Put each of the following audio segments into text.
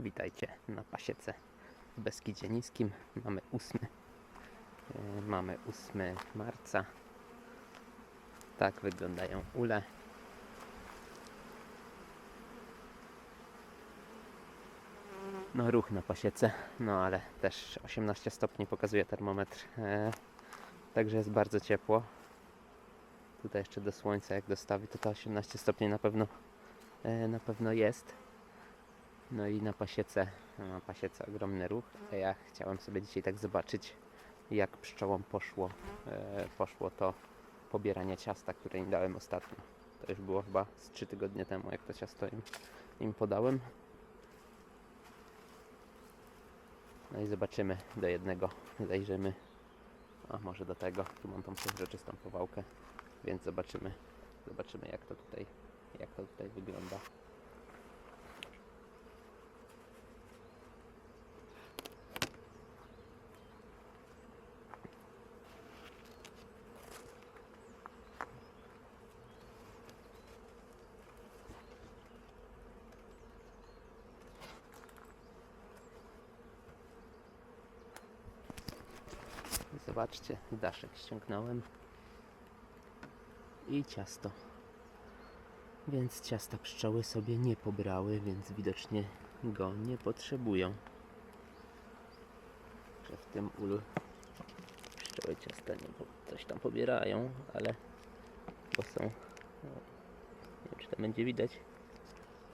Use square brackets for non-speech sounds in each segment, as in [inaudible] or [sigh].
Witajcie na pasiece w Beskidzie Niskim. Mamy 8, e, mamy 8 marca. Tak wyglądają ule. No ruch na pasiece, no ale też 18 stopni pokazuje termometr. E, także jest bardzo ciepło. Tutaj jeszcze do słońca jak dostawi to to 18 stopni na pewno e, na pewno jest. No i na pasiece, na pasiece ogromny ruch. Ja chciałem sobie dzisiaj tak zobaczyć, jak pszczołom poszło, e, poszło to pobieranie ciasta, które im dałem ostatnio. To już było chyba z 3 tygodnie temu, jak to ciasto im, im podałem. No i zobaczymy do jednego, zajrzymy. A może do tego, tu mam tą przezroczystą powałkę, więc zobaczymy, zobaczymy jak to tutaj, jak to tutaj wygląda. Zobaczcie, daszek ściągnąłem i ciasto. Więc ciasta pszczoły sobie nie pobrały, więc widocznie go nie potrzebują. Że w tym ulu pszczoły ciasta nie coś tam pobierają, ale bo są, no, nie wiem czy to będzie widać,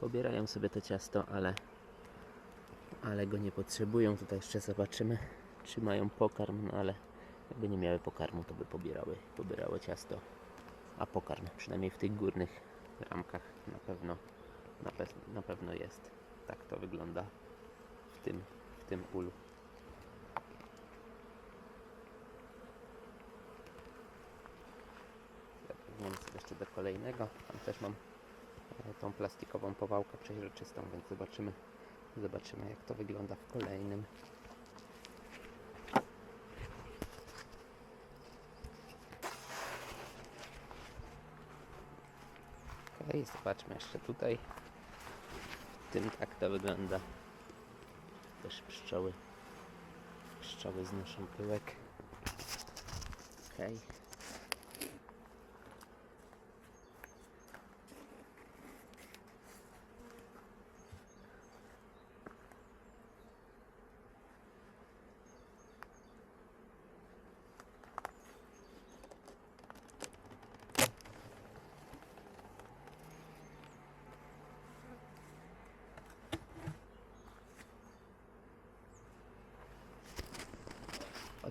pobierają sobie to ciasto, ale ale go nie potrzebują. Tutaj jeszcze zobaczymy, czy mają pokarm, no ale jakby nie miały pokarmu, to by pobierały, pobierały ciasto. A pokarm, przynajmniej w tych górnych ramkach, na pewno, na, pe- na pewno jest. Tak to wygląda w tym, w tym ulu. Zaprowadzimy sobie jeszcze do kolejnego. Tam też mam e, tą plastikową powałkę przeźroczystą, więc zobaczymy, zobaczymy jak to wygląda w kolejnym. Okej, zobaczmy jeszcze tutaj. W tym tak to wygląda. Też pszczoły. Pszczoły znoszą pyłek. Okej.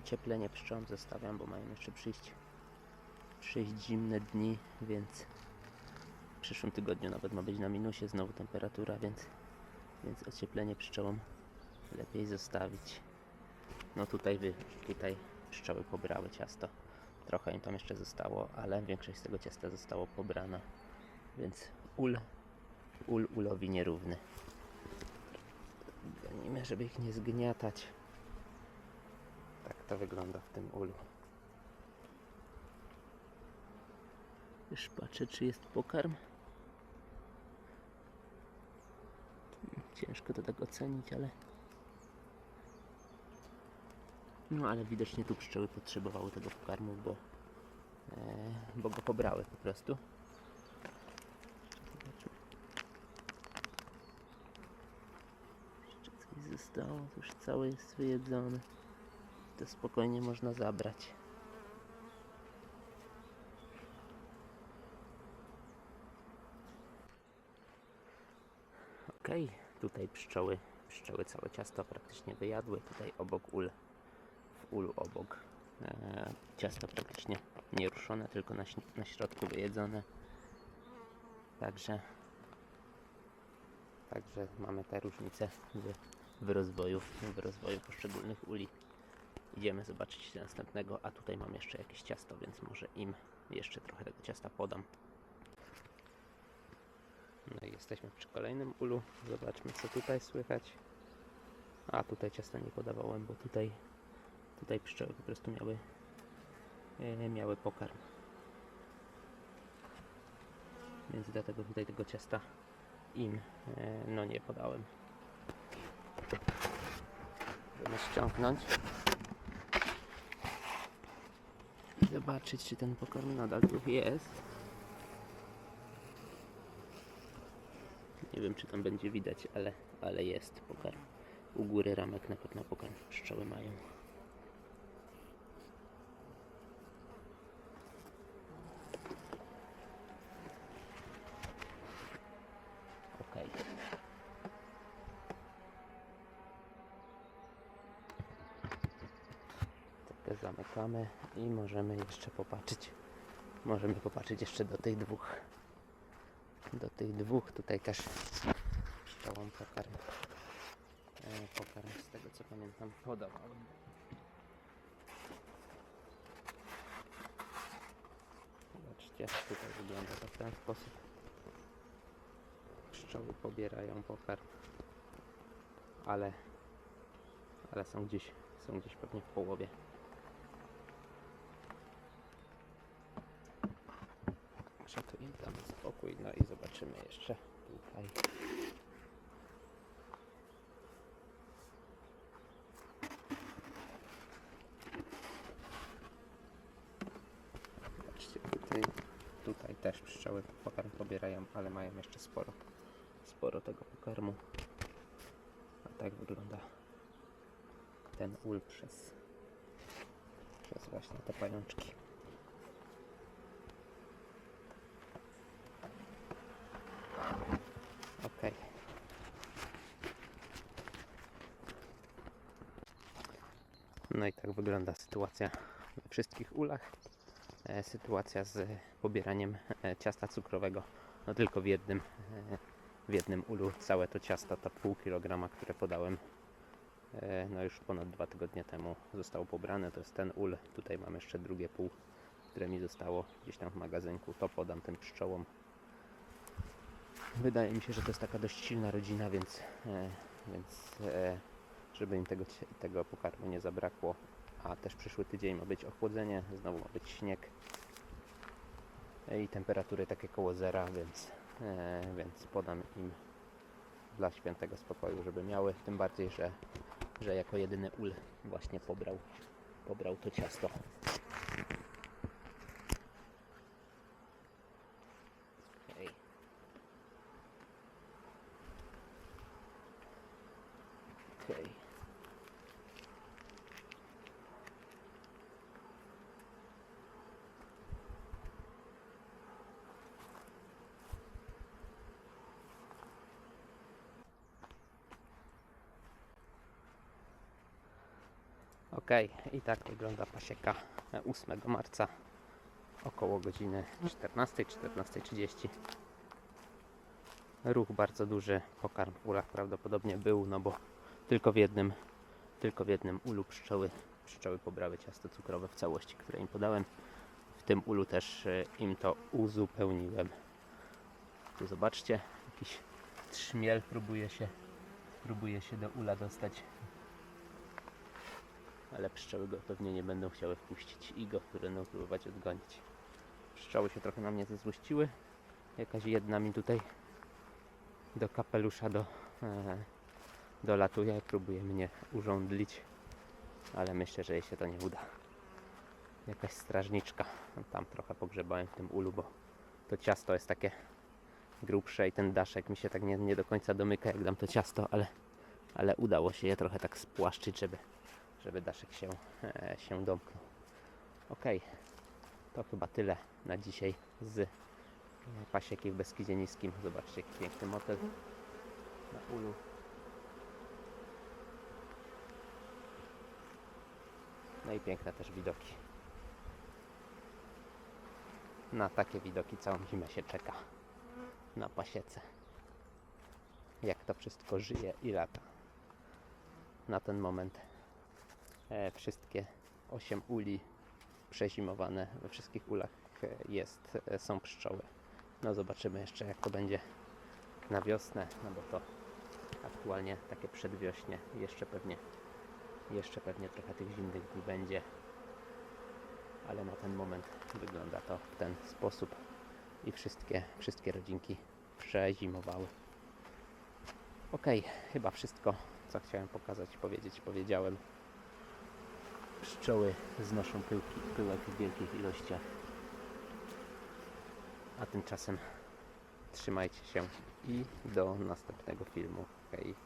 Ocieplenie pszczołom zostawiam, bo mają jeszcze przyjść, przyjść zimne dni, więc w przyszłym tygodniu nawet ma być na minusie znowu temperatura, więc, więc ocieplenie pszczołom lepiej zostawić. No tutaj wy, tutaj pszczoły pobrały ciasto. Trochę im tam jeszcze zostało, ale większość z tego ciasta zostało pobrana. Więc ul, ul ulowi nierówny. Gonimy, żeby ich nie zgniatać. To wygląda w tym ulu. Już patrzę, czy jest pokarm. Ciężko to tak ocenić, ale. No ale widocznie tu pszczoły potrzebowały tego pokarmu, bo, e, bo go pobrały po prostu. Jeszcze coś zostało, to już całe jest wyjedzone to spokojnie można zabrać. Ok, tutaj pszczoły, pszczoły całe ciasto praktycznie wyjadły. Tutaj obok ul, w ulu obok e, ciasto praktycznie nieruszone, tylko na, na środku wyjedzone. Także, także mamy te różnice w, w rozwoju, w rozwoju poszczególnych uli. Idziemy zobaczyć następnego, a tutaj mam jeszcze jakieś ciasto, więc może im jeszcze trochę tego ciasta podam. No i jesteśmy przy kolejnym ulu. Zobaczmy co tutaj słychać. A tutaj ciasta nie podawałem, bo tutaj tutaj pszczoły po prostu miały e, miały pokarm. Więc dlatego tutaj tego ciasta im e, no nie podałem. Możemy ściągnąć. I zobaczyć, czy ten pokarm nadal tu jest. Nie wiem, czy tam będzie widać, ale, ale jest pokarm. U góry ramek na pewno pokarm pszczoły mają. Okej. Zamykamy i możemy jeszcze popatrzeć. Możemy popatrzeć jeszcze do tych dwóch. Do tych dwóch tutaj też pszczołom pokarm. E, pokarm z tego co pamiętam podawałem. Zobaczcie, tutaj wygląda to w ten sposób. Pszczoły pobierają pokarm, ale, ale są gdzieś, są gdzieś pewnie w połowie. Że tu im damy spokój, no i zobaczymy jeszcze tutaj. Zobaczcie, tutaj, tutaj też pszczoły pokarm pobierają, ale mają jeszcze sporo, sporo tego pokarmu. A tak wygląda ten ul przez, przez właśnie te pajączki. Okej. No i tak wygląda sytuacja we wszystkich ulach. E, sytuacja z pobieraniem e, ciasta cukrowego. No tylko w jednym, e, w jednym ulu całe to ciasto, to pół kilograma, które podałem no już ponad dwa tygodnie temu zostało pobrane. To jest ten ul. Tutaj mam jeszcze drugie pół, które mi zostało gdzieś tam w magazynku. To podam tym pszczołom. Wydaje mi się, że to jest taka dość silna rodzina, więc, więc żeby im tego, tego pokarmu nie zabrakło, a też przyszły tydzień ma być ochłodzenie, znowu ma być śnieg e, i temperatury takie koło zera, więc, e, więc podam im dla świętego spokoju, żeby miały, tym bardziej, że, że jako jedyny ul właśnie pobrał, pobrał to ciasto. Okej. Okej, i tak wygląda pasieka e, 8 marca około godziny 14, 14.30. Ruch bardzo duży, pokarm w ulach prawdopodobnie był, no bo tylko w jednym, tylko w jednym ulu pszczoły, pszczoły pobrały ciasto cukrowe w całości, które im podałem. W tym ulu też e, im to uzupełniłem. Tu zobaczcie, jakiś trzmiel próbuje się, próbuje się do ula dostać. Ale pszczoły go pewnie nie będą chciały wpuścić i go będą próbować odgonić. Pszczoły się trochę na mnie zezłościły. Jakaś jedna mi tutaj do kapelusza do, e, dolatuje, próbuje mnie urządlić, ale myślę, że jej się to nie uda. Jakaś strażniczka. Tam trochę pogrzebałem w tym ulu, bo to ciasto jest takie grubsze i ten daszek mi się tak nie, nie do końca domyka, jak dam to ciasto, ale, ale udało się je trochę tak spłaszczyć, żeby, żeby daszek się, [laughs] się domknął. Ok, to chyba tyle na dzisiaj z e, pasieki w Beskidzie Niskim. Zobaczcie, jaki piękny motel na ulu. No i piękne też widoki. Na takie widoki całą zimę się czeka. Na pasiece. Jak to wszystko żyje i lata. Na ten moment wszystkie 8 uli przezimowane. We wszystkich ulach e, jest, e, są pszczoły. No zobaczymy jeszcze jak to będzie na wiosnę, no bo to aktualnie takie przedwiośnie. Jeszcze pewnie, jeszcze pewnie trochę tych zimnych dni będzie. Ale na ten moment wygląda to w ten sposób i wszystkie, wszystkie rodzinki przezimowały. Ok, chyba wszystko, co chciałem pokazać, powiedzieć, powiedziałem. Pszczoły znoszą pyłki, pyłek w wielkich ilościach. A tymczasem trzymajcie się i do następnego filmu. Hej.